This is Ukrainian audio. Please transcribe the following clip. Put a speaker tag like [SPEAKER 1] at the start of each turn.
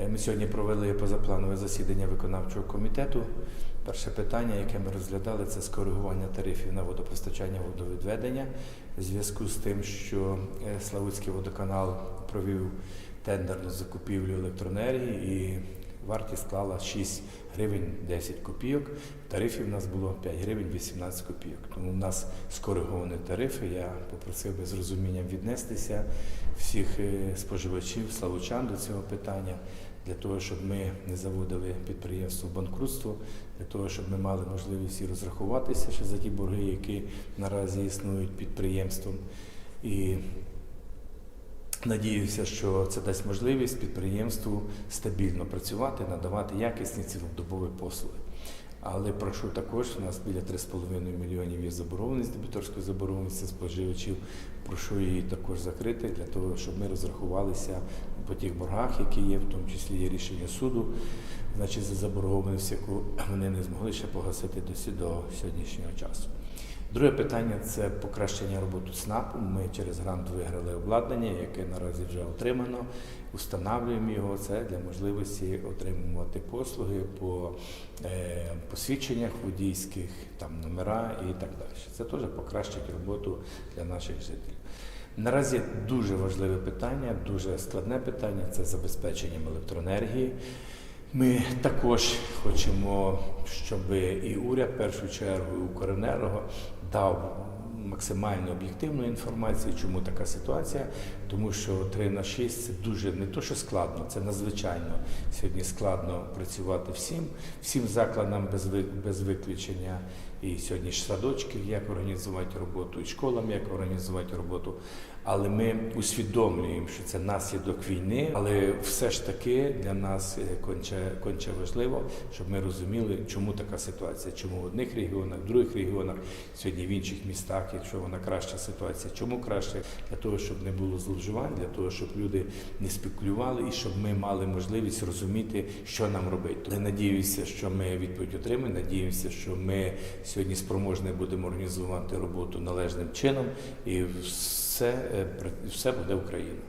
[SPEAKER 1] Е, Ми сьогодні провели позапланове засідання виконавчого комітету. Перше питання, яке ми розглядали, це скоригування тарифів на водопостачання водовідведення в зв'язку з тим, що е, Славутський водоканал провів тендерну закупівлю електроенергії і вартість склала 6 гривень 10 копійок. Тарифів у нас було 5 гривень 18 копійок. Тому у нас скориговані тарифи. Я попросив би з розумінням віднестися всіх е, споживачів, славучан до цього питання, для того, щоб ми не заводили підприємство в банкрутство, для того, щоб ми мали можливість і розрахуватися ще за ті борги, які наразі існують підприємством. І Надіюся, що це дасть можливість підприємству стабільно працювати, надавати якісні цілодобові послуги. Але прошу також, у нас біля 3,5 мільйонів є заборгованість дебіторської заборгованості споживачів. Прошу її також закрити для того, щоб ми розрахувалися по тих боргах, які є, в тому числі є рішення суду, значить за заборгованість, яку вони не змогли ще погасити до, сі- до сьогоднішнього часу. Друге питання це покращення роботи ЦНАПу. Ми через грант виграли обладнання, яке наразі вже отримано. Устанавлюємо його. Це для можливості отримувати послуги по е, посвідченнях водійських, там номера і так далі. Це теж покращить роботу для наших жителів. Наразі дуже важливе питання, дуже складне питання це забезпеченням електроенергії. Ми також хочемо, щоб і уряд, в першу чергу, і Укренерго дав максимально об'єктивну інформацію, чому така ситуація, тому що 3 на 6 це дуже не то, що складно, це надзвичайно сьогодні складно працювати всім, всім закладам без, ви- без виключення. І сьогодні ж садочки, як організувати роботу, і школам, як організувати роботу. Але ми усвідомлюємо, що це наслідок війни, але все ж таки для нас е, конче, конче важливо, щоб ми розуміли, чому така ситуація, чому в одних регіонах, в других регіонах, сьогодні в інших містах, якщо вона краща ситуація, чому краще? Для того, щоб не було зловживань, для того, щоб люди не спекулювали і щоб ми мали можливість розуміти, що нам робити. Але надіюся, що ми відповідь отримаємо. Надіюся, що ми сьогодні спроможні будемо організувати роботу належним чином, і все, е, все буде Україна.